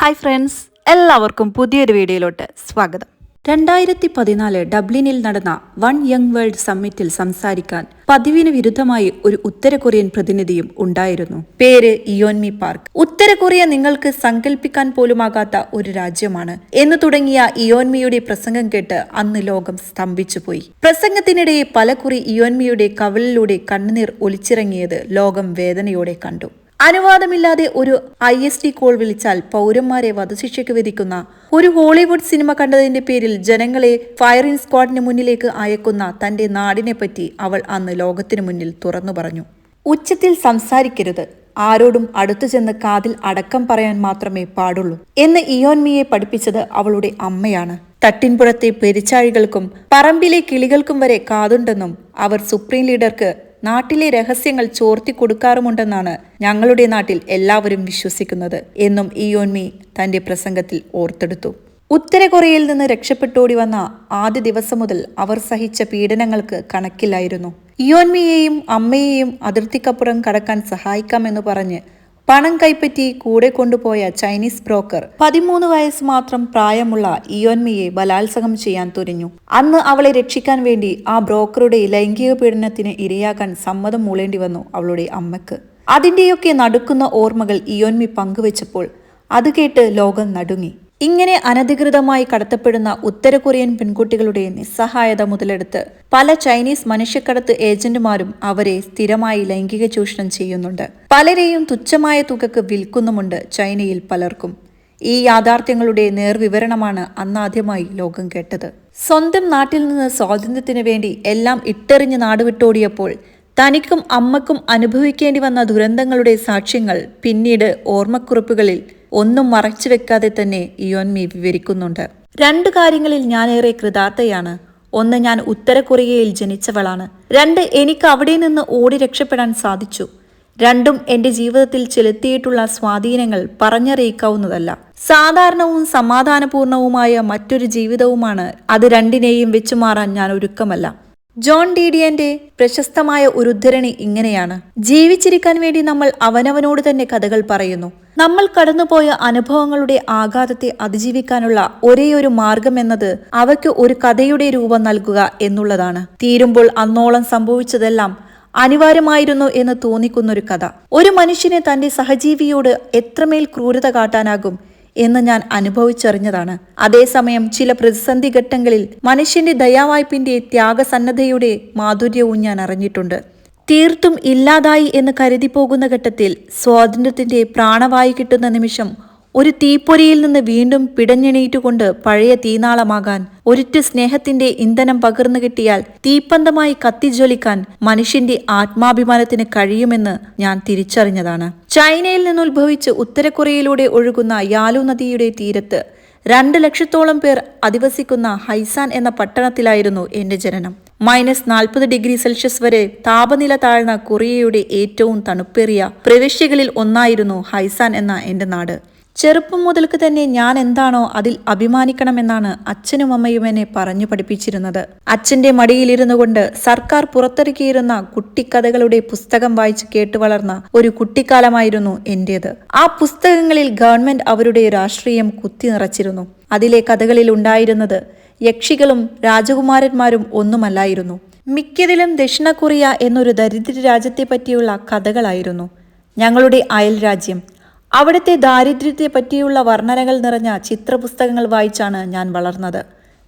Hi friends എല്ലാവർക്കും പുതിയൊരു വീഡിയോയിലോട്ട് സ്വാഗതം. രണ്ടായിരത്തി പതിനാല് ഡബ്ലിനിൽ നടന്ന വൺ യങ് വേൾഡ് സമ്മിറ്റിൽ സംസാരിക്കാൻ പതിവിന് വിരുദ്ധമായി ഒരു ഉത്തര കൊറിയൻ പ്രതിനിധിയും ഉണ്ടായിരുന്നു. പേര് ഇയോൻമി പാർക്ക്. ഉത്തര കൊറിയ നിങ്ങൾക്ക് സങ്കല്പിക്കാൻ പോലുമാകാത്ത ഒരു രാജ്യമാണ് എന്ന് തുടങ്ങിയ ഇയോൻമിയുടെ പ്രസംഗം കേട്ട് അന്ന് ലോകം സ്തംഭിച്ചുപോയി. പ്രസംഗത്തിനിടെ പലകുറി ഇയോൻമിയുടെ കവലിലൂടെ കണ്ണുനീർ ഒലിച്ചിറങ്ങിയത് ലോകം വേദനയോടെ കണ്ടു. അനുവാദമില്ലാതെ ഒരു ഐ എസ് ടി കോൾ വിളിച്ചാൽ പൗരന്മാരെ വധശിക്ഷയ്ക്ക് വിധിക്കുന്ന ഒരു ഹോളിവുഡ് സിനിമ കണ്ടതിന്റെ പേരിൽ ജനങ്ങളെ ഫയറിംഗ് സ്ക്വാഡിന് മുന്നിലേക്ക് അയക്കുന്ന തന്റെ നാടിനെപ്പറ്റി അവൾ അന്ന് ലോകത്തിനു മുന്നിൽ തുറന്നു പറഞ്ഞു. ഉച്ചത്തിൽ സംസാരിക്കരുത്. ആരോടും അടുത്തു ചെന്ന് കാതിൽ അടക്കം പറയാൻ മാത്രമേ പാടുള്ളൂ എന്ന് ഇയോൻമിയെ പഠിപ്പിച്ചത് അവളുടെ അമ്മയാണ്. തട്ടിൻപുറത്തെ പെരിച്ചാഴികൾക്കും പറമ്പിലെ കിളികൾക്കും വരെ കാതുണ്ടെന്നും അവർ സുപ്രീം ലീഡർക്ക് നാട്ടിലെ രഹസ്യങ്ങൾ ചോർത്തി കൊടുക്കാറുമുണ്ടെന്നാണ് ഞങ്ങളുടെ നാട്ടിൽ എല്ലാവരും വിശ്വസിക്കുന്നത് എന്നും ഇയോൻമി തന്റെ പ്രസംഗത്തിൽ ഓർത്തെടുത്തു. ഉത്തര കൊറിയയിൽ നിന്ന് രക്ഷപ്പെട്ടോടി വന്ന ആദ്യ ദിവസം മുതൽ അവർ സഹിച്ച പീഡനങ്ങൾക്ക് കണക്കില്ലായിരുന്നു. ഇയോൻമിയെയും അമ്മയെയും അതിർത്തിക്കപ്പുറം കടക്കാൻ സഹായിക്കാമെന്ന് പറഞ്ഞ് പണം കൈപ്പറ്റി കൂടെ കൊണ്ടുപോയ ചൈനീസ് ബ്രോക്കർ പതിമൂന്ന് വയസ്സ് മാത്രം പ്രായമുള്ള ഇയോൻമിയെ ബലാത്സംഗം ചെയ്യാൻ തുനിഞ്ഞു. അന്ന് അവളെ രക്ഷിക്കാൻ വേണ്ടി ആ ബ്രോക്കറുടെ ലൈംഗിക പീഡനത്തിന് ഇരയാകാൻ സമ്മതം മൂളേണ്ടി വന്നു അവളുടെ അമ്മയ്ക്ക് അതിന്റെയൊക്കെ നടുക്കുന്ന ഓർമ്മകൾ ഇയോൻമി പങ്കുവച്ചപ്പോൾ അത് കേട്ട് ലോകം നടുങ്ങി. ഇങ്ങനെ അനധികൃതമായി കടത്തപ്പെടുന്ന ഉത്തര കൊറിയൻ പെൺകുട്ടികളുടെ നിസ്സഹായത മുതലെടുത്ത് പല ചൈനീസ് മനുഷ്യക്കടത്ത് ഏജന്റുമാരും അവരെ സ്ഥിരമായി ലൈംഗിക ചൂഷണം ചെയ്യുന്നുണ്ട്. പലരെയും തുച്ഛമായ തുകക്ക് വിൽക്കുന്നുമുണ്ട് ചൈനയിൽ പലർക്കും. ഈ യാഥാർത്ഥ്യങ്ങളുടെ നേർവിവരണമാണ് അന്നാദ്യമായി ലോകം കേട്ടത്. സ്വന്തം നാട്ടിൽ നിന്ന് സ്വാതന്ത്ര്യത്തിന് വേണ്ടി എല്ലാം ഇട്ടെറിഞ്ഞ് നാടുവിട്ടോടിയപ്പോൾ തനിക്കും അമ്മക്കും അനുഭവിക്കേണ്ടി വന്ന ദുരന്തങ്ങളുടെ സാക്ഷ്യങ്ങൾ പിന്നീട് ഓർമ്മക്കുറിപ്പുകളിൽ ഒന്നും മറച്ചു വെക്കാതെ തന്നെ ഇയോൻമി വിവരിക്കുന്നുണ്ട്. രണ്ട് കാര്യങ്ങളിൽ ഞാനേറെ കൃതാർത്ഥയാണ്. ഒന്ന് ഞാൻ ഉത്തര കൊറിയയിൽ ജനിച്ചവളാണ്. രണ്ട് എനിക്ക് അവിടെ നിന്ന് ഓടി രക്ഷപ്പെടാൻ സാധിച്ചു. രണ്ടും എന്റെ ജീവിതത്തിൽ ചെലുത്തിയിട്ടുള്ള സ്വാധീനങ്ങൾ പറഞ്ഞറിയിക്കാവുന്നതല്ല. സാധാരണവും സമാധാനപൂർണവുമായ മറ്റൊരു ജീവിതവുമാണ് അത് രണ്ടിനെയും വെച്ചു മാറാൻ ഞാൻ ഒരുക്കമല്ല. ജോൺ ഡീഡിയന്റെ പ്രശസ്തമായ ഒരു ഉദ്ധരണി ഇങ്ങനെയാണ്. ജീവിച്ചിരിക്കാൻ വേണ്ടി നമ്മൾ അവനവനോട് തന്നെ കഥകൾ പറയുന്നു. നമ്മൾ കടന്നുപോയ അനുഭവങ്ങളുടെ ആഘാതത്തെ അതിജീവിക്കാനുള്ള ഒരേയൊരു മാർഗം എന്നത് അവയ്ക്ക് ഒരു കഥയുടെ രൂപം നൽകുക എന്നുള്ളതാണ്. തീരുമ്പോൾ അന്നോളം സംഭവിച്ചതെല്ലാം അനിവാര്യമായിരുന്നു എന്ന് തോന്നിക്കുന്നൊരു കഥ. ഒരു മനുഷ്യനെ തന്റെ സഹജീവിയോട് എത്രമേൽ ക്രൂരത കാട്ടാനാകും എന്ന് ഞാൻ അനുഭവിച്ചറിഞ്ഞതാണ്. അതേസമയം ചില പ്രതിസന്ധി ഘട്ടങ്ങളിൽ മനുഷ്യന്റെ ദയാവായ്പിന്റെ ത്യാഗസന്നദ്ധയുടെ മാധുര്യവും ഞാൻ അറിഞ്ഞിട്ടുണ്ട്. തീർത്തും ഇല്ലാതായി എന്ന് കരുതി പോകുന്ന ഘട്ടത്തിൽ സ്വാതന്ത്ര്യത്തിന്റെ പ്രാണവായു കിട്ടുന്ന നിമിഷം ഒരു തീപ്പൊരിയിൽ നിന്ന് വീണ്ടും പിടഞ്ഞെണീറ്റുകൊണ്ട് പഴയ തീനാളമാകാൻ ഒരിറ്റ സ്നേഹത്തിന്റെ ഇന്ധനം പകർന്നു കിട്ടിയാൽ തീപ്പന്തമായി കത്തിജ്വലിക്കാൻ മനുഷ്യന്റെ ആത്മാഭിമാനത്തിന് കഴിയുമെന്ന് ഞാൻ തിരിച്ചറിഞ്ഞതാണ്. ചൈനയിൽ നിന്നുത്ഭവിച്ച് ഉത്തര കൊറിയയിലൂടെ ഒഴുകുന്ന യാലു നദിയുടെ തീരത്ത് രണ്ട് ലക്ഷത്തോളം പേർ അധിവസിക്കുന്ന ഹൈസാൻ എന്ന പട്ടണത്തിലായിരുന്നു എന്റെ ജനനം. മൈനസ് നാൽപ്പത് ഡിഗ്രി സെൽഷ്യസ് വരെ താപനില താഴ്ന്ന കൊറിയയുടെ ഏറ്റവും തണുപ്പേറിയ പ്രവിശ്യകളിൽ ഒന്നായിരുന്നു ഹൈസാൻ എന്ന എന്റെ നാട്. ചെറുപ്പം മുതൽക്ക് തന്നെ ഞാൻ എന്താണോ അതിൽ അഭിമാനിക്കണമെന്നാണ് അച്ഛനും അമ്മയും എന്നെ പറഞ്ഞു പഠിപ്പിച്ചിരുന്നത്. അച്ഛന്റെ മടിയിലിരുന്നു കൊണ്ട് സർക്കാർ പുറത്തിറക്കിയിരുന്ന കുട്ടിക്കഥകളുടെ പുസ്തകം വായിച്ച് കേട്ടു വളർന്ന ഒരു കുട്ടിക്കാലമായിരുന്നു എന്റേത് ആ പുസ്തകങ്ങളിൽ ഗവൺമെന്റ് അവരുടെ രാഷ്ട്രീയം കുത്തി നിറച്ചിരുന്നു. അതിലെ കഥകളിൽ ഉണ്ടായിരുന്നത് യക്ഷികളും രാജകുമാരന്മാരും ഒന്നുമല്ലായിരുന്നു. മിക്കതിലും ദക്ഷിണ കൊറിയ എന്നൊരു ദരിദ്ര രാജ്യത്തെ പറ്റിയുള്ള കഥകളായിരുന്നു ഞങ്ങളുടെ അയൽ രാജ്യം അവിടുത്തെ ദാരിദ്ര്യത്തെ പറ്റിയുള്ള വർണനകൾ നിറഞ്ഞ ചിത്രപുസ്തകങ്ങൾ വായിച്ചാണ് ഞാൻ വളർന്നത്.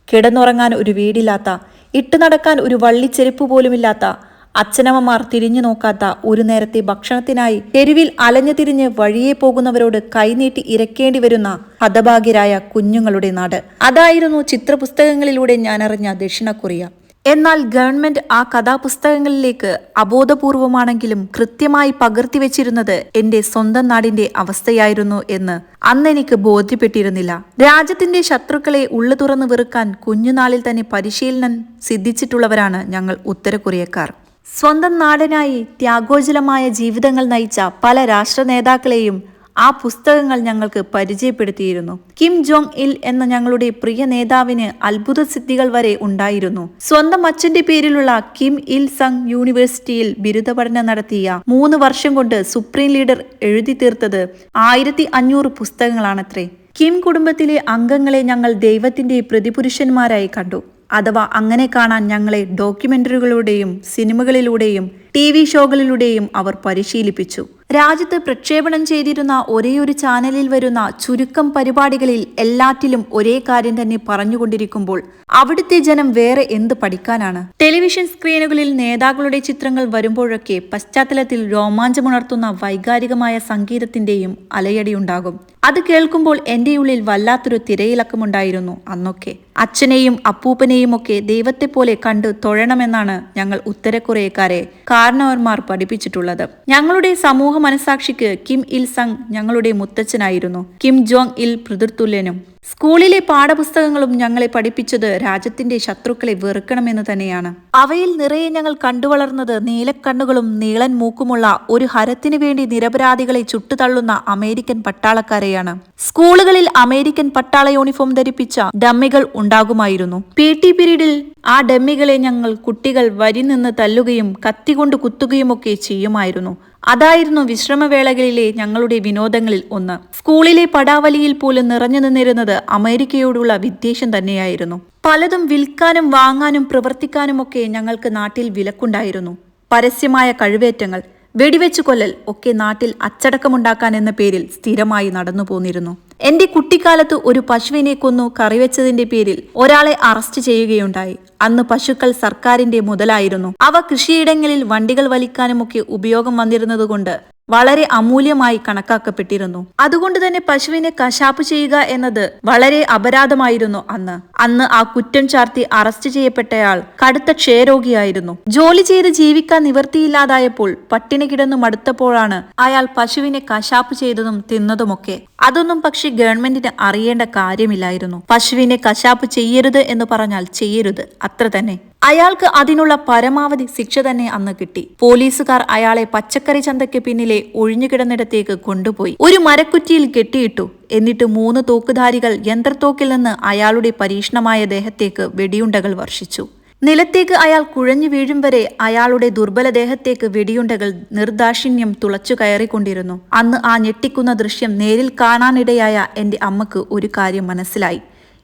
കിടന്നുറങ്ങാൻ ഒരു വീടില്ലാത്ത ഇട്ടു നടക്കാൻ ഒരു വള്ളിച്ചെരുപ്പ് പോലുമില്ലാത്ത അച്ഛനമ്മമാർ തിരിഞ്ഞു നോക്കാത്ത ഒരു നേരത്തെ ഭക്ഷണത്തിനായി തെരുവിൽ അലഞ്ഞു തിരിഞ്ഞ് വഴിയെ പോകുന്നവരോട് കൈനീട്ടി ഇരക്കേണ്ടി വരുന്ന ഹതഭാഗ്യരായ കുഞ്ഞുങ്ങളുടെ നാട്. അതായിരുന്നു ചിത്രപുസ്തകങ്ങളിലൂടെ ഞാൻ അറിഞ്ഞ ദക്ഷിണ കൊറിയ എന്നാൽ ഗവൺമെന്റ് ആ കഥാപുസ്തകങ്ങളിലേക്ക് അബോധപൂർവമാണെങ്കിലും കൃത്യമായി പകർത്തിവെച്ചിരുന്നത് എന്റെ സ്വന്തം നാടിന്റെ അവസ്ഥയായിരുന്നു എന്ന് അന്ന് എനിക്ക് ബോധ്യപ്പെട്ടിരുന്നില്ല. രാജ്യത്തിന്റെ ശത്രുക്കളെ ഉള്ളു തുറന്നു വെറുക്കാൻ കുഞ്ഞുനാളിൽ തന്നെ പരിശീലനം സിദ്ധിച്ചിട്ടുള്ളവരാണ് ഞങ്ങൾ ഉത്തര കൊറിയക്കാർ സ്വന്തം നാടിനായി ത്യാഗോജലമായ ജീവിതങ്ങൾ നയിച്ച പല രാഷ്ട്ര നേതാക്കളെയും ആ പുസ്തകങ്ങൾ ഞങ്ങൾക്ക് പരിചയപ്പെടുത്തിയിരുന്നു. കിം ജോങ് ഇൽ എന്ന ഞങ്ങളുടെ പ്രിയ നേതാവിന് അത്ഭുത സിദ്ധികൾ വരെ ഉണ്ടായിരുന്നു. സ്വന്തം അച്ഛന്റെ പേരിലുള്ള കിം ഇൽ സങ് യൂണിവേഴ്സിറ്റിയിൽ ബിരുദ പഠനം നടത്തിയ മൂന്ന് വർഷം കൊണ്ട് സുപ്രീം ലീഡർ എഴുതി തീർത്തത് ആയിരത്തി അഞ്ഞൂറ് പുസ്തകങ്ങളാണത്രേ. കിം കുടുംബത്തിലെ അംഗങ്ങളെ ഞങ്ങൾ ദൈവത്തിന്റെ പ്രതിപുരുഷന്മാരായി കണ്ടു. അഥവാ അങ്ങനെ കാണാൻ ഞങ്ങളെ ഡോക്യുമെന്ററികളുടെയും സിനിമകളിലൂടെയും ടി വി ഷോകളിലൂടെയും അവർ പരിശീലിപ്പിച്ചു. രാജ്യത്ത് പ്രക്ഷേപണം ചെയ്തിരുന്ന ഒരേയൊരു ചാനലിൽ വരുന്ന ചുരുക്കം പരിപാടികളിൽ എല്ലാറ്റിലും ഒരേ കാര്യം തന്നെ പറഞ്ഞുകൊണ്ടിരിക്കുമ്പോൾ അവിടുത്തെ ജനം വേറെ എന്ത് പഠിക്കാനാണ്? ടെലിവിഷൻ സ്ക്രീനുകളിൽ നേതാക്കളുടെ ചിത്രങ്ങൾ വരുമ്പോഴൊക്കെ പശ്ചാത്തലത്തിൽ രോമാഞ്ചമുണർത്തുന്ന വൈകാരികമായ സംഗീതത്തിന്റെയും അലയടിയുണ്ടാകും. അത് കേൾക്കുമ്പോൾ എന്റെ ഉള്ളിൽ വല്ലാത്തൊരു തിരയിലക്കമുണ്ടായിരുന്നു അന്നൊക്കെ. അച്ഛനെയും അപ്പൂപ്പനെയും ഒക്കെ ദൈവത്തെ പോലെ കണ്ട് തൊഴണമെന്നാണ് ഞങ്ങൾ ഉത്തരക്കൊറിയക്കാരെ കാരണവന്മാർ പഠിപ്പിച്ചിട്ടുള്ളത്. ഞങ്ങളുടെ സമൂഹ മനസാക്ഷിക്ക് കിം ഇൽ സങ് ഞങ്ങളുടെ മുത്തച്ഛനായിരുന്നു. കിം ജോങ് ഇൽ പിതൃതുല്യനും സ്കൂളിലെ പാഠപുസ്തകങ്ങളും ഞങ്ങളെ പഠിപ്പിച്ചത് രാജ്യത്തിന്റെ ശത്രുക്കളെ വെറുക്കണമെന്ന് തന്നെയാണ്. അവയിൽ നിറയെ ഞങ്ങൾ കണ്ടുവളർന്നത് നീലക്കണ്ണുകളും നീളൻ മൂക്കുമുള്ള ഒരു ഹരത്തിനു വേണ്ടി നിരപരാധികളെ ചുട്ടുതള്ളുന്ന അമേരിക്കൻ പട്ടാളക്കാരെയാണ്. സ്കൂളുകളിൽ അമേരിക്കൻ പട്ടാള യൂണിഫോം ധരിപ്പിച്ച ഡമ്മികൾ ഉണ്ടാകുമായിരുന്നു. പി ടി പീരീഡിൽ ആ ഡമ്മികളെ ഞങ്ങൾ കുട്ടികൾ വരി നിന്ന് തല്ലുകയും കത്തികൊണ്ട് കുത്തുകയുമൊക്കെ ചെയ്യുമായിരുന്നു. അതായിരുന്നു വിശ്രമവേളകളിലെ ഞങ്ങളുടെ വിനോദങ്ങളിൽ ഒന്ന്. സ്കൂളിലെ പടാവലിയിൽ പോലും നിറഞ്ഞു നിന്നിരുന്നത് അമേരിക്കയോടുള്ള വിദ്വേഷം തന്നെയായിരുന്നു. പലതും വിൽക്കാനും വാങ്ങാനും പ്രവർത്തിക്കാനുമൊക്കെ ഞങ്ങൾക്ക് നാട്ടിൽ വിലക്കുണ്ടായിരുന്നു. പരസ്യമായ കഴിവേറ്റങ്ങൾ വെടിവെച്ചു കൊല്ലൽ ഒക്കെ നാട്ടിൽ അച്ചടക്കമുണ്ടാക്കാൻ എന്ന പേരിൽ സ്ഥിരമായി നടന്നു പോന്നിരുന്നു എന്റെ കുട്ടിക്കാലത്ത് ഒരു പശുവിനെ കൊന്നു കറിവെച്ചതിന്റെ പേരിൽ ഒരാളെ അറസ്റ്റ് ചെയ്യുകയുണ്ടായി. അന്ന് പശുക്കൾ സർക്കാരിന്റെ മുതലായിരുന്നു. അവ കൃഷിയിടങ്ങളിൽ വണ്ടികൾ വലിക്കാനുമൊക്കെ ഉപയോഗം വന്നിരുന്നതുകൊണ്ട് വളരെ അമൂല്യമായി കണക്കാക്കപ്പെട്ടിരുന്നു. അതുകൊണ്ട് തന്നെ പശുവിനെ കശാപ്പ് ചെയ്യുക എന്നത് വളരെ അപരാധമായിരുന്നു അന്ന്. അന്ന് ആ കുറ്റം ചാർത്തി അറസ്റ്റ് ചെയ്യപ്പെട്ടയാൾ കടുത്ത ക്ഷയരോഗിയായിരുന്നു. ജോലി ചെയ്ത് ജീവിക്കാൻ നിവൃത്തിയില്ലാതായപ്പോൾ പട്ടിണി കിടന്നു മടുത്തപ്പോഴാണ് അയാൾ പശുവിനെ കശാപ്പ് ചെയ്തതും തിന്നതുമൊക്കെ. അതൊന്നും പക്ഷെ ഗവൺമെന്റിന് അറിയേണ്ട കാര്യമില്ലായിരുന്നു. പശുവിനെ കശാപ്പ് ചെയ്യരുത് എന്ന് പറഞ്ഞാൽ ചെയ്യരുത്. അത്ര തന്നെ അയാൾക്ക് അതിനുള്ള പരമാവധി ശിക്ഷ തന്നെ അന്ന് കിട്ടി. പോലീസുകാർ അയാളെ പച്ചക്കറി ചന്തയ്ക്ക് പിന്നിലെ ഒഴിഞ്ഞുകിടന്നിടത്തേക്ക് കൊണ്ടുപോയി. ഒരു മരക്കുറ്റിയിൽ കെട്ടിയിട്ടു. എന്നിട്ട് മൂന്ന് തോക്കുധാരികൾ യന്ത്രത്തോക്കിൽ നിന്ന് അയാളുടെ പരീക്ഷണമായ ദേഹത്തേക്ക് വെടിയുണ്ടകൾ വർഷിച്ചു. നിലത്തേക്ക് അയാൾ കുഴഞ്ഞു വീഴും വരെ അയാളുടെ ദുർബല ദേഹത്തേക്ക് വെടിയുണ്ടകൾ നിർദാക്ഷിണ്യം തുളച്ചു കയറിക്കൊണ്ടിരുന്നു. അന്ന് ആ ഞെട്ടിക്കുന്ന ദൃശ്യം നേരിൽ കാണാനിടയായ എന്റെ അമ്മയ്ക്ക് ഒരു കാര്യം മനസ്സിലായി.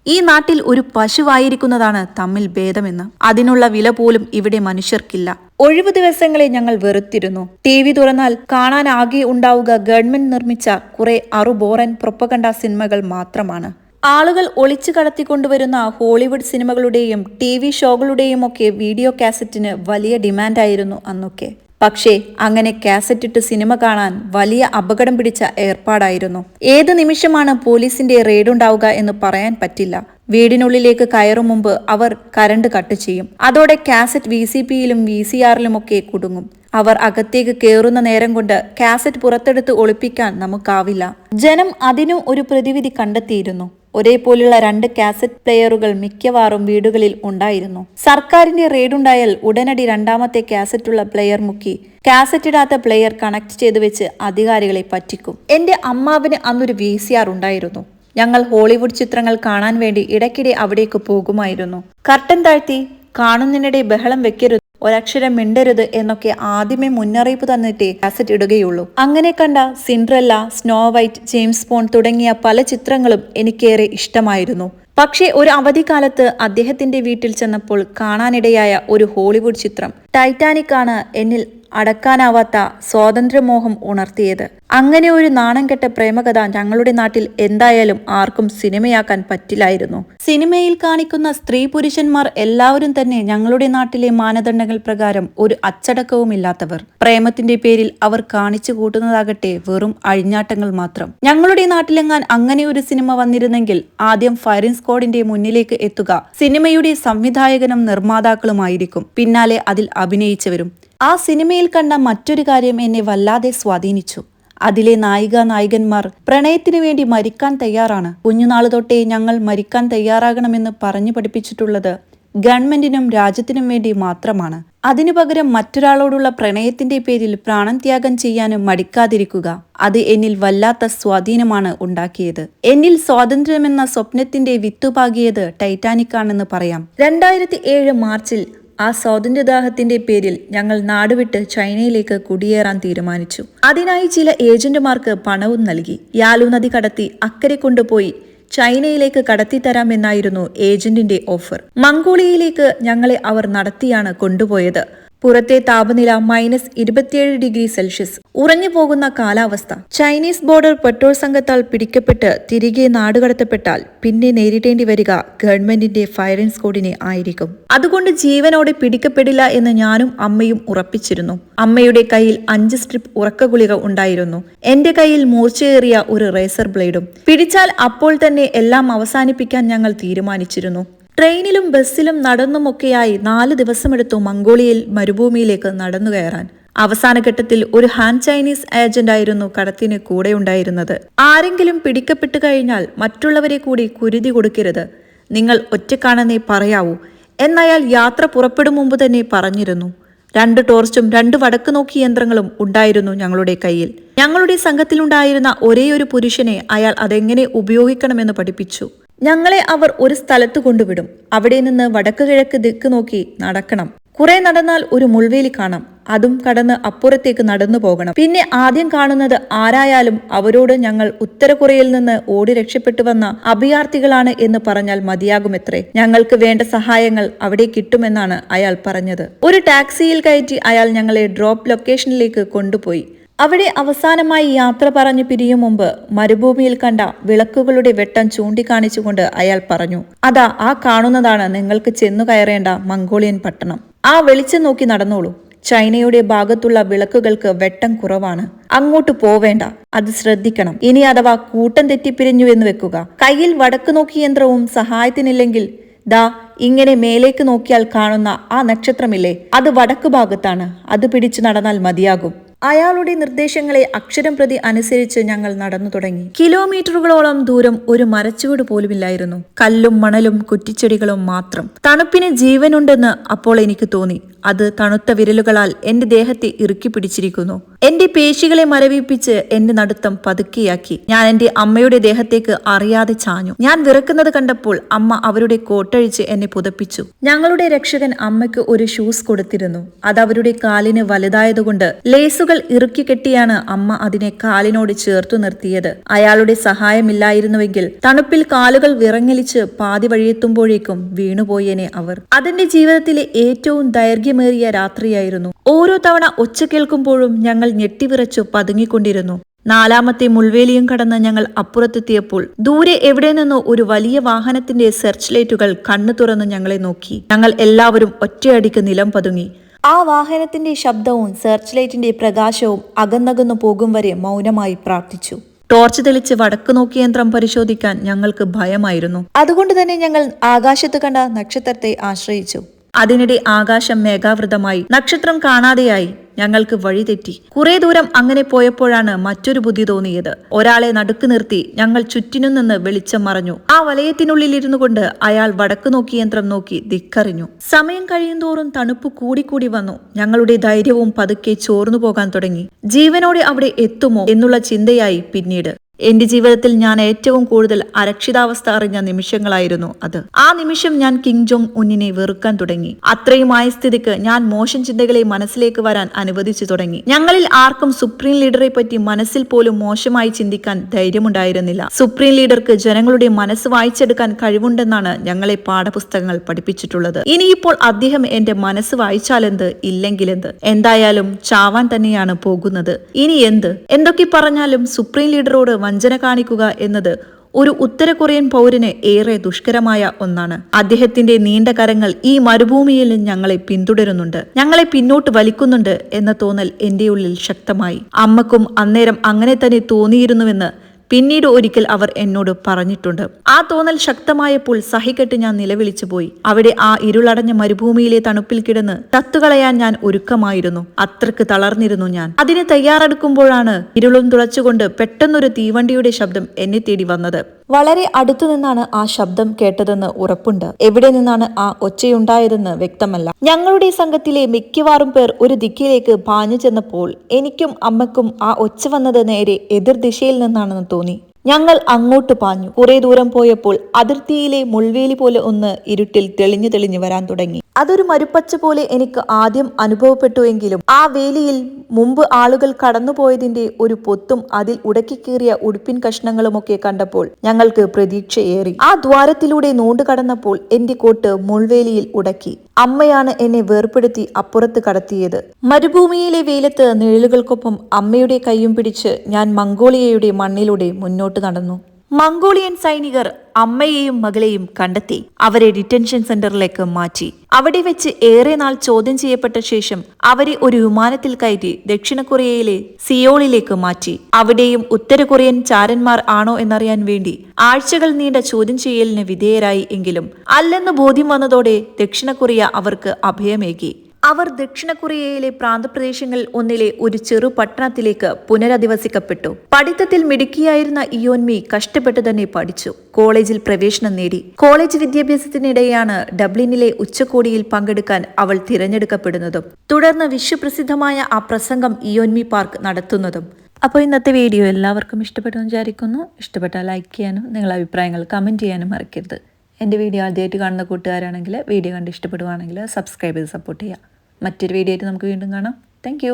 ഈ നാട്ടിൽ ഒരു പശുവായിരിക്കുന്നതാണ് തമ്മിൽ ഭേദമെന്ന്. അതിനുള്ള വില പോലും ഇവിടെ മനുഷ്യർക്കില്ല. ഒഴിവു ദിവസങ്ങളെ ഞങ്ങൾ വെറുത്തിരുന്നു. ടി വി തുറന്നാൽ കാണാനാകെ ഉണ്ടാവുക ഗവൺമെന്റ് നിർമ്മിച്ച കുറെ അറുബോറൻ പ്രൊപ്പകണ്ട സിനിമകൾ മാത്രമാണ്. ആളുകൾ ഒളിച്ചു കടത്തിക്കൊണ്ടുവരുന്ന ഹോളിവുഡ് സിനിമകളുടെയും ടി വി ഷോകളുടെയും ഒക്കെ വീഡിയോ കാസറ്റിന് വലിയ ഡിമാൻഡായിരുന്നു അന്നൊക്കെ. പക്ഷേ അങ്ങനെ കാസറ്റ് ഇട്ട് സിനിമ കാണാൻ വലിയ അപകടം പിടിച്ച ഏർപ്പാടായിരുന്നു. ഏത് നിമിഷമാണ് പോലീസിന്റെ റെയ്ഡ് ഉണ്ടാവുക എന്ന് പറയാൻ പറ്റില്ല. വീടിനുള്ളിലേക്ക് കയറും മുമ്പ് അവർ കരണ്ട് കട്ട് ചെയ്യും. അതോടെ കാസറ്റ് വി സി പിയിലും വി സി ആറിലുമൊക്കെ കുടുങ്ങും. അവർ അകത്തേക്ക് കയറുന്ന നേരം കൊണ്ട് കാസറ്റ് പുറത്തെടുത്ത് ഒളിപ്പിക്കാൻ നമുക്കാവില്ല. ജനം അതിനും ഒരു പ്രതിവിധി കണ്ടെത്തിയിരുന്നു. ഒരേപോലുള്ള രണ്ട് കാസറ്റ് പ്ലെയറുകൾ മിക്കവാറും വീടുകളിൽ ഉണ്ടായിരുന്നു. സർക്കാരിന്റെ റെയ്ഡുണ്ടായാൽ ഉടനടി രണ്ടാമത്തെ കാസറ്റുള്ള പ്ലെയർ മുക്കി. കാസറ്റ് ഇടാത്ത പ്ലെയർ കണക്ട് ചെയ്ത് വെച്ച് അധികാരികളെ പറ്റിക്കും. എന്റെ അമ്മാവിന് അന്നൊരു വി സി ആർ ഉണ്ടായിരുന്നു. ഞങ്ങൾ ഹോളിവുഡ് ചിത്രങ്ങൾ കാണാൻ വേണ്ടി ഇടയ്ക്കിടെ അവിടേക്ക് പോകുമായിരുന്നു. കർട്ടൻ താഴ്ത്തി കാണുന്നതിനിടെ ബഹളം വെക്കരുത്. ഒരക്ഷരം മിണ്ടരുത് എന്നൊക്കെ ആദ്യമേ മുന്നറിയിപ്പ് തന്നിട്ടേ കാസറ്റ് ഇടുകയുള്ളൂ. അങ്ങനെ കണ്ട Cinderella snow white James Bond തുടങ്ങിയ പല ചിത്രങ്ങളും എനിക്കേറെ ഇഷ്ടമായിരുന്നു. പക്ഷേ ഒരു അവധിക്കാലത്ത് അദ്ദേഹത്തിന്റെ വീട്ടിൽ ചെന്നപ്പോൾ കാണാനിടയായ ഒരു ഹോളിവുഡ് ചിത്രം ടൈറ്റാനിക് ആണ് എന്നിൽ അടക്കാനാവാത്ത സ്വാതന്ത്ര്യമോഹം ഉണർത്തിയത്. അങ്ങനെ ഒരു നാണം കെട്ട പ്രേമകഥ ഞങ്ങളുടെ നാട്ടിൽ എന്തായാലും ആർക്കും സിനിമയാക്കാൻ പറ്റില്ലായിരുന്നു. സിനിമയിൽ കാണിക്കുന്ന സ്ത്രീ പുരുഷന്മാർ എല്ലാവരും തന്നെ ഞങ്ങളുടെ നാട്ടിലെ മാനദണ്ഡങ്ങൾ പ്രകാരം ഒരു അച്ചടക്കവുമില്ലാത്തവർ. പ്രേമത്തിന്റെ പേരിൽ അവർ കാണിച്ചു കൂട്ടുന്നതാകട്ടെ വെറും അഴിഞ്ഞാട്ടങ്ങൾ മാത്രം. ഞങ്ങളുടെ നാട്ടിലെങ്ങാൻ അങ്ങനെ ഒരു സിനിമ വന്നിരുന്നെങ്കിൽ ആദ്യം ഫയറിംഗ് സ്ക്വാഡിന്റെ മുന്നിലേക്ക് എത്തുക സിനിമയുടെ സംവിധായകനും നിർമ്മാതാക്കളുമായിരിക്കും. പിന്നാലെ അതിൽ അഭിനയിച്ചവരും ആ സിനിമയിൽ കണ്ട മറ്റൊരു കാര്യം എന്നെ വല്ലാതെ സ്വാധീനിച്ചു. അതിലെ നായിക നായകന്മാർ പ്രണയത്തിനു വേണ്ടി മരിക്കാൻ തയ്യാറാണ്. കുഞ്ഞുനാൾ തൊട്ടേ ഞങ്ങൾ മരിക്കാൻ തയ്യാറാകണമെന്ന് പറഞ്ഞു പഠിപ്പിച്ചിട്ടുള്ളത് ഗവൺമെന്റിനും രാജ്യത്തിനും വേണ്ടി മാത്രമാണ്. അതിനു പകരം മറ്റൊരാളോടുള്ള പ്രണയത്തിന്റെ പേരിൽ പ്രാണൻ ത്യാഗം ചെയ്യാനും മടിക്കാതിരിക്കുക. അത് എന്നിൽ വല്ലാത്ത സ്വാധീനമാണ് ഉണ്ടാക്കിയത്. എന്നിൽ സ്വാതന്ത്ര്യമെന്ന സ്വപ്നത്തിന്റെ വിത്തുപാകിയത് ടൈറ്റാനിക് ആണെന്ന് പറയാം. രണ്ടായിരത്തി ഏഴ് മാർച്ചിൽ ആ സ്വാതന്ത്ര്യദാഹത്തിന്റെ പേരിൽ ഞങ്ങൾ നാടുവിട്ട് ചൈനയിലേക്ക് കുടിയേറാൻ തീരുമാനിച്ചു. അതിനായി ചില ഏജന്റുമാർക്ക് പണവും നൽകി. യാലു നദി കടത്തി അക്കരെ കൊണ്ടുപോയി ചൈനയിലേക്ക് കടത്തിത്തരാമെന്നായിരുന്നു ഏജന്റിന്റെ ഓഫർ. മംഗോളിയയിലേക്ക് ഞങ്ങളെ അവർ നടത്തിയാണ് കൊണ്ടുപോയത്. പുറത്തെ താപനില മൈനസ് ഇരുപത്തിയേഴ് ഡിഗ്രി സെൽഷ്യസ്. ഉറഞ്ഞു പോകുന്ന കാലാവസ്ഥ. ചൈനീസ് ബോർഡർ പെട്രോൾ സംഘത്താൽ പിടിക്കപ്പെട്ട് തിരികെ നാടുകടത്തപ്പെട്ടാൽ പിന്നെ നേരിടേണ്ടി വരിക ഗവൺമെന്റിന്റെ ഫയറിംഗ് സ്കോഡിനെ ആയിരിക്കും. അതുകൊണ്ട് ജീവനോടെ പിടിക്കപ്പെടില്ല എന്ന് ഞാനും അമ്മയും ഉറപ്പിച്ചിരുന്നു. അമ്മയുടെ കയ്യിൽ അഞ്ച് സ്ട്രിപ്പ് ഉറക്ക ഗുളിക ഉണ്ടായിരുന്നു. എന്റെ കയ്യിൽ മൂർച്ചയേറിയ ഒരു റേസർ ബ്ലേഡും. പിടിച്ചാൽ അപ്പോൾ തന്നെ എല്ലാം അവസാനിപ്പിക്കാൻ ഞങ്ങൾ തീരുമാനിച്ചിരുന്നു. ട്രെയിനിലും ബസ്സിലും നടന്നുമൊക്കെയായി നാല് ദിവസമെടുത്തു മംഗോളിയയിൽ മരുഭൂമിയിലേക്ക് നടന്നു കയറാൻ അവസാന ഘട്ടത്തിൽ ഒരു ഹാൻഡ് ചൈനീസ് ഏജന്റ് ആയിരുന്നു കടത്തിന് കൂടെയുണ്ടായിരുന്നത്. ആരെങ്കിലും പിടിക്കപ്പെട്ടു കഴിഞ്ഞാൽ മറ്റുള്ളവരെ കൂടി കുരുതി കൊടുക്കരുത്. നിങ്ങൾ ഒറ്റക്കാണെന്നേ പറയാവൂ. എന്നയാൾ യാത്ര പുറപ്പെടും മുമ്പ് തന്നെ പറഞ്ഞിരുന്നു. രണ്ട് ടോർച്ചും രണ്ട് വടക്ക് നോക്കി യന്ത്രങ്ങളും ഉണ്ടായിരുന്നു ഞങ്ങളുടെ കയ്യിൽ. ഞങ്ങളുടെ സംഘത്തിലുണ്ടായിരുന്ന ഒരേയൊരു പുരുഷനെ അയാൾ അതെങ്ങനെ ഉപയോഗിക്കണമെന്ന് പഠിപ്പിച്ചു. ഞങ്ങളെ അവർ ഒരു സ്ഥലത്ത് കൊണ്ടുവിടും. അവിടെ നിന്ന് വടക്ക് കിഴക്ക് ദിക്ക് നോക്കി നടക്കണം. കുറെ നടന്നാൽ ഒരു മുൾവേലി കാണാം. അതും കടന്ന് അപ്പുറത്തേക്ക് നടന്നു പോകണം. പിന്നെ ആദ്യം കാണുന്നത് ആരായാലും അവരോട് ഞങ്ങൾ ഉത്തര കൊറിയയിൽ നിന്ന് ഓടി രക്ഷപ്പെട്ടു വന്ന അഭയാർത്ഥികളാണ് എന്ന് പറഞ്ഞാൽ മതിയാകുമെത്രേ. ഞങ്ങൾക്ക് വേണ്ട സഹായങ്ങൾ അവിടെ കിട്ടുമെന്നാണ് അയാൾ പറഞ്ഞത്. ഒരു ടാക്സിയിൽ കയറ്റി അയാൾ ഞങ്ങളെ ഡ്രോപ്പ് ലൊക്കേഷനിലേക്ക് കൊണ്ടുപോയി. അവിടെ അവസാനമായി യാത്ര പറഞ്ഞു പിരിയും മുമ്പ് മരുഭൂമിയിൽ കണ്ട വിളക്കുകളുടെ വെട്ടം ചൂണ്ടിക്കാണിച്ചുകൊണ്ട് അയാൾ പറഞ്ഞു അതാ ആ കാണുന്നതാണ് നിങ്ങൾക്ക് ചെന്നു കയറേണ്ട മംഗോളിയൻ പട്ടണം. ആ വെളിച്ചം നോക്കി നടന്നോളൂ. ചൈനയുടെ ഭാഗത്തുള്ള വിളക്കുകൾക്ക് വെട്ടം കുറവാണ്. അങ്ങോട്ട് പോവേണ്ട. അത് ശ്രദ്ധിക്കണം. ഇനി അഥവാ കൂട്ടം തെറ്റിപ്പിരിഞ്ഞു എന്ന് വെക്കുക. കയ്യിൽ വടക്ക് നോക്കി യന്ത്രവും സഹായത്തിനില്ലെങ്കിൽ ദാ ഇങ്ങനെ മേലേക്ക് നോക്കിയാൽ കാണുന്ന ആ നക്ഷത്രമില്ലേ? അത് വടക്ക് ഭാഗത്താണ്. അത് പിടിച്ചു നടന്നാൽ മതിയാകും. അയാളുടെ നിർദ്ദേശങ്ങളെ അക്ഷരം പ്രതി അനുസരിച്ച് ഞങ്ങൾ നടന്നു തുടങ്ങി. കിലോമീറ്ററുകളോളം ദൂരം ഒരു മരച്ചുവട് പോലുമില്ലായിരുന്നു. കല്ലും മണലും കുറ്റിച്ചെടികളും മാത്രം. തണുപ്പിന് ജീവനുണ്ടെന്ന് അപ്പോൾ എനിക്ക് തോന്നി. അത് തണുത്ത വിരലുകളാൽ എന്റെ ദേഹത്തെ ഇറുക്കി പിടിച്ചിരിക്കുന്നു. എന്റെ പേശികളെ മരവിപ്പിച്ച് എന്റെ നടുത്തം പതുക്കിയാക്കി. ഞാൻ എന്റെ അമ്മയുടെ ദേഹത്തേക്ക് അറിയാതെ ചാഞ്ഞു. ഞാൻ വിറക്കുന്നത് കണ്ടപ്പോൾ അമ്മ അവരുടെ കോട്ടഴിച്ച് എന്നെ പുതപ്പിച്ചു. ഞങ്ങളുടെ രക്ഷകൻ അമ്മയ്ക്ക് ഒരു ഷൂസ് കൊടുത്തിരുന്നു. അത് അവരുടെ കാലിന് വലുതായതുകൊണ്ട് ലേസുകൾ ഇറുക്കി കെട്ടിയാണ് അമ്മ അതിനെ കാലിനോട് ചേർത്തു നിർത്തിയത്. അയാളുടെ സഹായമില്ലായിരുന്നുവെങ്കിൽ തണുപ്പിൽ കാലുകൾ വിറങ്ങലിച്ച് പാതി വഴിയെത്തുമ്പോഴേക്കും വീണുപോയേനെ അവർ. അതിന്റെ ജീവിതത്തിലെ ഏറ്റവും ദൈർഘ്യമേറിയ രാത്രിയായിരുന്നു. ഓരോ തവണ ഒച്ച കേൾക്കുമ്പോഴും ഞങ്ങൾ ഞെട്ടിവിറച്ചു പതുങ്ങിക്കൊണ്ടിരുന്നു. നാലാമത്തെ മുൾവേലിയും കടന്ന് ഞങ്ങൾ അപ്പുറത്തെത്തിയപ്പോൾ ദൂരെ എവിടെ നിന്നോ ഒരു വലിയ വാഹനത്തിന്റെ സെർച്ച് ലൈറ്റുകൾ കണ്ണു തുറന്ന് ഞങ്ങളെ നോക്കി. ഞങ്ങൾ എല്ലാവരും ഒറ്റയടിക്ക് നിലം പതുങ്ങി. ആ വാഹനത്തിന്റെ ശബ്ദവും സെർച്ച് ലൈറ്റിന്റെ പ്രകാശവും അകന്നകന്നു പോകും വരെ മൗനമായി പ്രാർത്ഥിച്ചു. ടോർച്ച് തെളിച്ച് വടക്ക് നോക്കി യന്ത്രം പരിശോധിക്കാൻ ഞങ്ങൾക്ക് ഭയമായിരുന്നു. അതുകൊണ്ട് തന്നെ ഞങ്ങൾ ആകാശത്ത് കണ്ട നക്ഷത്രത്തെ ആശ്രയിച്ചു. അതിനിടെ ആകാശം മേഘാവൃതമായി നക്ഷത്രം കാണാതെയായി ഞങ്ങൾക്ക് വഴിതെറ്റി കുറെ ദൂരം അങ്ങനെ പോയപ്പോഴാണ് മറ്റൊരു ബുദ്ധി തോന്നിയത്. ഒരാളെ നടുക്ക് നിർത്തി ഞങ്ങൾ ചുറ്റിനും നിന്ന് വെളിച്ചം മറഞ്ഞു. ആ വലയത്തിനുള്ളിൽ ഇരുന്നു കൊണ്ട് അയാൾ വടക്ക് നോക്കി യന്ത്രം നോക്കി ധിക്കറിഞ്ഞു. സമയം കഴിയുന്തോറും തണുപ്പ് കൂടിക്കൂടി വന്നു. ഞങ്ങളുടെ ധൈര്യവും പതുക്കെ ചോർന്നു പോകാൻ തുടങ്ങി. ജീവനോടെ അവിടെ എത്തുമോ എന്നുള്ള ചിന്തയായി പിന്നീട്. എന്റെ ജീവിതത്തിൽ ഞാൻ ഏറ്റവും കൂടുതൽ അരക്ഷിതാവസ്ഥ അറിഞ്ഞ നിമിഷങ്ങളായിരുന്നു അത്. ആ നിമിഷം ഞാൻ കിങ് ജോങ് ഉന്നിനെ വെറുക്കാൻ തുടങ്ങി. അത്രയുമായ സ്ഥിതിക്ക് ഞാൻ മോശം ചിന്തകളെ മനസ്സിലേക്ക് വരാൻ അനുവദിച്ചു തുടങ്ങി. ഞങ്ങളിൽ ആർക്കും സുപ്രീം ലീഡറെ പറ്റി മനസ്സിൽ പോലും മോശമായി ചിന്തിക്കാൻ ധൈര്യമുണ്ടായിരുന്നില്ല. സുപ്രീം ലീഡർക്ക് ജനങ്ങളുടെ മനസ്സ് വായിച്ചെടുക്കാൻ കഴിവുണ്ടെന്നാണ് ഞങ്ങളെ പാഠപുസ്തകങ്ങൾ പഠിപ്പിച്ചിട്ടുള്ളത്. ഇനിയിപ്പോൾ അദ്ദേഹം എന്റെ മനസ്സ് വായിച്ചാലെന്ത്? ഇല്ലെങ്കിലെന്ത്? എന്തായാലും ചാവാൻ തന്നെയാണ് പോകുന്നത്. ഇനി എന്ത്? എന്തൊക്കെ പറഞ്ഞാലും സുപ്രീം ലീഡറോട് വഞ്ചന കാണിക്കുക എന്നത് ഒരു ഉത്തര കൊറിയൻ പൗരന് ഏറെ ദുഷ്കരമായ ഒന്നാണ്. അദ്ദേഹത്തിന്റെ നീണ്ട കരങ്ങൾ ഈ മരുഭൂമിയിൽ ഞങ്ങളെ പിന്തുടരുന്നുണ്ട്. ഞങ്ങളെ പിന്നോട്ട് വലിക്കുന്നുണ്ട് എന്ന തോന്നൽ എന്റെ ഉള്ളിൽ ശക്തമായി. അമ്മക്കും അന്നേരം അങ്ങനെ തന്നെ തോന്നിയിരുന്നുവെന്ന് പിന്നീട് ഒരിക്കൽ അവർ എന്നോട് പറഞ്ഞിട്ടുണ്ട്. ആ തോന്നൽ ശക്തമായപ്പോൾ സഹിക്കെട്ട് ഞാൻ നിലവിളിച്ചു പോയി. അവിടെ ആ ഇരുളടഞ്ഞ മരുഭൂമിയിലെ തണുപ്പിൽ കിടന്ന് തത്തുകളയാൻ ഞാൻ ഒരുക്കമായിരുന്നു. അത്രയ്ക്ക് തളർന്നിരുന്നു ഞാൻ. അതിന് തയ്യാറെടുക്കുമ്പോഴാണ് ഇരുളും തുളച്ചുകൊണ്ട് പെട്ടെന്നൊരു തീവണ്ടിയുടെ ശബ്ദം എന്നെ തേടി വന്നത്. വളരെ അടുത്തു നിന്നാണ് ആ ശബ്ദം കേട്ടതെന്ന് ഉറപ്പുണ്ട്. എവിടെ നിന്നാണ് ആ ഒച്ചയുണ്ടായതെന്ന് വ്യക്തമല്ല. ഞങ്ങളുടെ സംഘത്തിലെ മിക്കവാറും പേർ ഒരു ദിക്കിലേക്ക് പാഞ്ഞു ചെന്നപ്പോൾ എനിക്കും അമ്മക്കും ആ ഒച്ച വന്നത് നേരെ എതിർ ദിശയിൽ നിന്നാണെന്ന് തോന്നി. ഞങ്ങൾ അങ്ങോട്ട് പാഞ്ഞു. കുറെ ദൂരം പോയപ്പോൾ അതിർത്തിയിലെ മുൾവേലി പോലെ ഒന്ന് ഇരുട്ടിൽ തെളിഞ്ഞു തെളിഞ്ഞു വരാൻ തുടങ്ങി. അതൊരു മരുപ്പച്ച പോലെ എനിക്ക് ആദ്യം അനുഭവപ്പെട്ടുവെങ്കിലും ആ വേലിയിൽ മുമ്പ് ആളുകൾ കടന്നുപോയതിന്റെ ഒരു പൊത്തും അതിൽ ഉടക്കിക്കേറിയ ഉടുപ്പിൻ കഷ്ണങ്ങളുമൊക്കെ കണ്ടപ്പോൾ ഞങ്ങൾക്ക് പ്രതീക്ഷയേറി. ആ ദ്വാരത്തിലൂടെ നോണ്ടു കടന്നപ്പോൾ എന്റെ കോട്ട് മുൾവേലിയിൽ ഉടക്കി. അമ്മയാണ് എന്നെ വേർപ്പെടുത്തി അപ്പുറത്ത് കടത്തിയത്. മരുഭൂമിയിലെ വെയിലത്ത് നിഴലുകൾക്കൊപ്പം അമ്മയുടെ കൈയും പിടിച്ച് ഞാൻ മംഗോളിയയുടെ മണ്ണിലൂടെ മുന്നോട്ട് നടന്നു. മംഗോളിയൻ സൈനികർ അമ്മയെയും മകളെയും കണ്ടെത്തി. അവരെ ഡിറ്റൻഷൻ സെന്ററിലേക്ക് മാറ്റി. അവിടെ വെച്ച് ഏറെ നാൾ ചോദ്യം ചെയ്യപ്പെട്ട ശേഷം അവരെ ഒരു വിമാനത്തിൽ കയറ്റി ദക്ഷിണ കൊറിയയിലെ സിയോളിലേക്ക് മാറ്റി. അവിടെയും ഉത്തര കൊറിയൻ ചാരന്മാർ ആണോ എന്നറിയാൻ വേണ്ടി ആഴ്ചകൾ നീണ്ട ചോദ്യം ചെയ്യലിന് വിധേയരായി എങ്കിലും അല്ലെന്ന് ബോധ്യം വന്നതോടെ ദക്ഷിണ കൊറിയ അവർക്ക് അഭയമേകി. അവർ ദക്ഷിണ കൊറിയയിലെ പ്രാന്തപ്രദേശങ്ങളിൽ ഒന്നിലെ ഒരു ചെറു പട്ടണത്തിലേക്ക് പുനരധിവസിക്കപ്പെട്ടു. പഠിത്തത്തിൽ മിടുക്കിയായിരുന്ന ഇയോൻമി കഷ്ടപ്പെട്ട് തന്നെ പഠിച്ചു. കോളേജിൽ പ്രവേശനം നേടി. കോളേജ് വിദ്യാഭ്യാസത്തിനിടെയാണ് ഡബ്ലിനിലെ ഉച്ചകോടിയിൽ പങ്കെടുക്കാൻ അവൾ തിരഞ്ഞെടുക്കപ്പെടുന്നതും തുടർന്ന് വിശ്വപ്രസിദ്ധമായ ആ പ്രസംഗം ഇയോൻമി പാർക്ക് നടത്തുന്നതും. അപ്പോൾ ഇന്നത്തെ വീഡിയോ എല്ലാവർക്കും ഇഷ്ടപ്പെട്ടു വിചാരിക്കുന്നു. ഇഷ്ടപ്പെട്ടാൽ ലൈക്ക് ചെയ്യാനും നിങ്ങളുടെ അഭിപ്രായങ്ങൾ കമന്റ് ചെയ്യാനും മറക്കരുത്. എന്റെ വീഡിയോ ആദ്യമായിട്ട് കാണുന്ന കൂട്ടുകാരാണെങ്കിൽ വീഡിയോ കണ്ട് ഇഷ്ടപ്പെടുവാണെങ്കിൽ സബ്സ്ക്രൈബ് ചെയ്ത് സപ്പോർട്ട് ചെയ്യുക. മറ്റൊരു വീഡിയോ ആയിട്ട് നമുക്ക് വീണ്ടും കാണാം. താങ്ക്